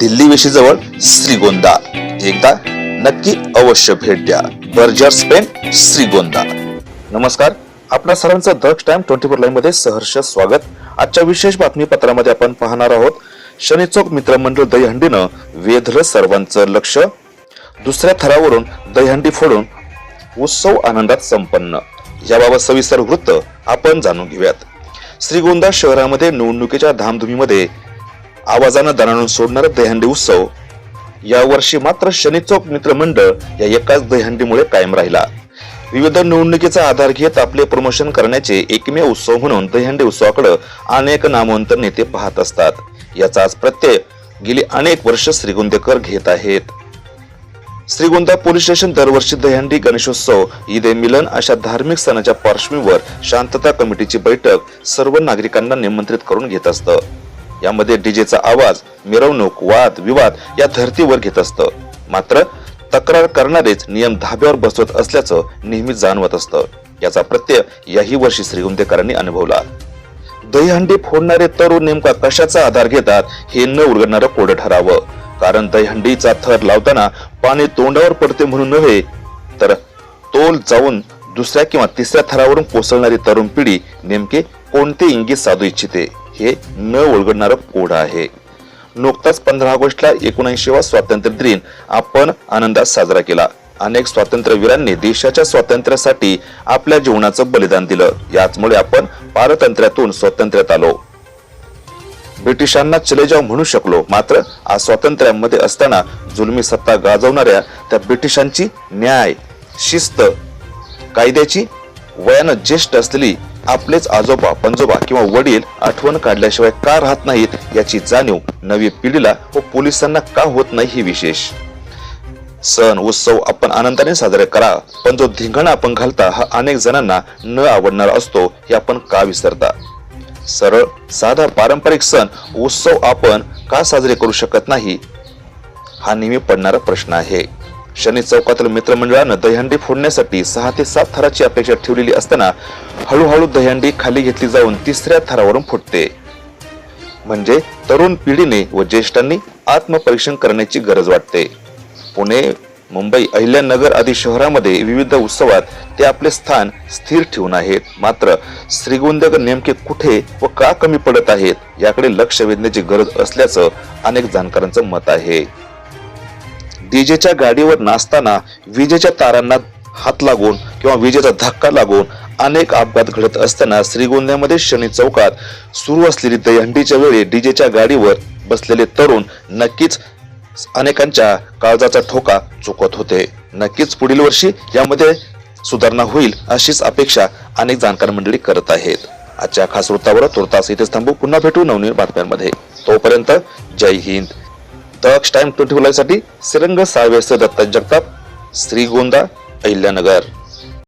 Delhi वेशीजवळ Shrigonda. एकदा नक्की अवश्य भेट द्या. बर्जर स्पेन श्रीगोंदा. नमस्कार. आपल्या सर्वांचं दक्ष टाइम ट्वेंटी फोर लाईव्हमध्ये सहर्ष स्वागत. आजच्या विशेष बातमीपत्रामध्ये आपण पाहणार आहोत शनी चौक मित्रमंडळ दहीहंडीनं वेधलं सर्वांचं लक्ष. दुसऱ्या थरावरून दहीहंडी फोडून उत्सव आनंदात संपन्न. याबाबत सविस्तर वृत्त आपण जाणून घेऊयात. श्रीगोंदा शहरामध्ये निवडणुकीच्या धामधुमीमध्ये आवाजानं दणाणून सोडणारा दहीहंडी उत्सव. यावर्षी मात्र शनी चौक मित्रमंडळ या एकाच दहीहंडीमुळे कायम राहिला. विविध निवडणुकीचा आधार घेत आपले प्रमोशन करण्याचे एकमेव उत्सव म्हणून दहीहंडी उत्सवाकडे अनेक नामवंत नेते पाहत असतात. याचा आज प्रत्यय गेली अनेक वर्ष श्रीगोंदेकर घेत आहेत. श्रीगोंदा पोलीस स्टेशन दरवर्षी दहीहंडी गणेशोत्सव ईद ए मिलन अशा धार्मिक सणाच्या पार्श्वभूमीवर शांतता कमिटीची बैठक सर्व नागरिकांना निमंत्रित करून घेत असतं. यामध्ये डीजेचा आवाज मिरवणूक वाद विवाद या धर्तीवर घेत असतं. मात्र तक्रार करणारेच नियम धाब्यावर बसवत असल्याचं नेहमी जाणवत असतं. याचा प्रत्यय याही वर्षी श्रीगुंदेकरांनी अनुभवला. दहीहंडी फोडणारे तरुण नेमका कशाचा आधार घेतात हे न उलगडणारं कोडं ठरावं. कारण दहीहंडीचा थर लावताना पाणी तोंडावर पडते म्हणून नव्हे तर तोल जाऊन दुसऱ्या किंवा तिसऱ्या थरावरून कोसळणारी तरुण पिढी नेमके कोणते इंगित साधू इच्छिते? हे न उलगडणारं कोड आहे. नुकताच पंधरा ऑगस्टला एकोणऐंशीवा स्वातंत्र्य दिन आपण आनंदात साजरा केला. अनेक स्वातंत्र्यवीरांनी देशाच्या स्वातंत्र्यासाठी आपल्या जीवनाचं बलिदान दिलं. याचमुळे आपण पारतंत्र्यातून स्वातंत्र्यात आलो. ब्रिटिशांना चले जाऊ म्हणू शकलो. मात्र आज स्वातंत्र्यामध्ये असताना जुलमी सत्ता गाजवणाऱ्या त्या ब्रिटिशांची न्याय शिस्त कायद्याची वयानं ज्येष्ठ असलेली आपलेच आजोबा पंजोबा किंवा वडील आठवण काढल्याशिवाय का राहत नाहीत याची जाणीव नवी पिढीला व पोलिसांना का होत नाही ही विशेष. सण उत्सव आपण आनंदाने साजरे करा पण जो धिंगाणा आपण घालता हा अनेक जणांना न आवडणारा असतो हे आपण का विसरता? सरळ साधा पारंपरिक सण उत्सव आपण का साजरे करू शकत नाही? हा नेहमी पडणारा प्रश्न आहे. शनी चौकातील मित्रमंडळानं दहीहंडी फोडण्यासाठी सहा ते सात थराची अपेक्षा ठेवलेली असताना हळूहळू दहीहंडी खाली घेतली जाऊन तिसऱ्या थरावरून फुटते. म्हणजे तरुण पिढीने व ज्येष्ठांनी आत्मपरीक्षण करण्याची गरज वाटते. पुणे मुंबई अहिल्यानगर आदी शहरामध्ये विविध उत्सवात ते आपले स्थान स्थिर ठेवून आहेत. मात्र श्रीगोंदकर नेमके कुठे व का कमी पडत आहेत याकडे लक्ष वेधण्याची गरज असल्याचं अनेक जाणकारांचं मत आहे. डीजेच्या गाडीवर नाचताना विजेच्या तारांना हात लागून किंवा विजेचा धक्का लागून अनेक अपघात घडत असताना श्रीगोंद्यामध्ये शनी चौकात सुरू असलेली दहीहंडीच्या वेळी डीजेच्या गाडीवर बसलेले तरुण नक्कीच अनेकांच्या काळजाचा ठोका चुकत होते. नक्कीच पुढील वर्षी यामध्ये सुधारणा होईल अशीच अपेक्षा अनेक जाणकार मंडळी करत आहेत. आजच्या खास वृत्तावर तुर्तास इथेच थांबू. पुन्हा भेटू नवनवीन बातम्यांमध्ये. तोपर्यंत जय हिंद. दक्ष टाइम ट्वेंटी साठी सिरंग साळवेसर दत्ता जगताप श्रीगोंदा अहिल्यानगर.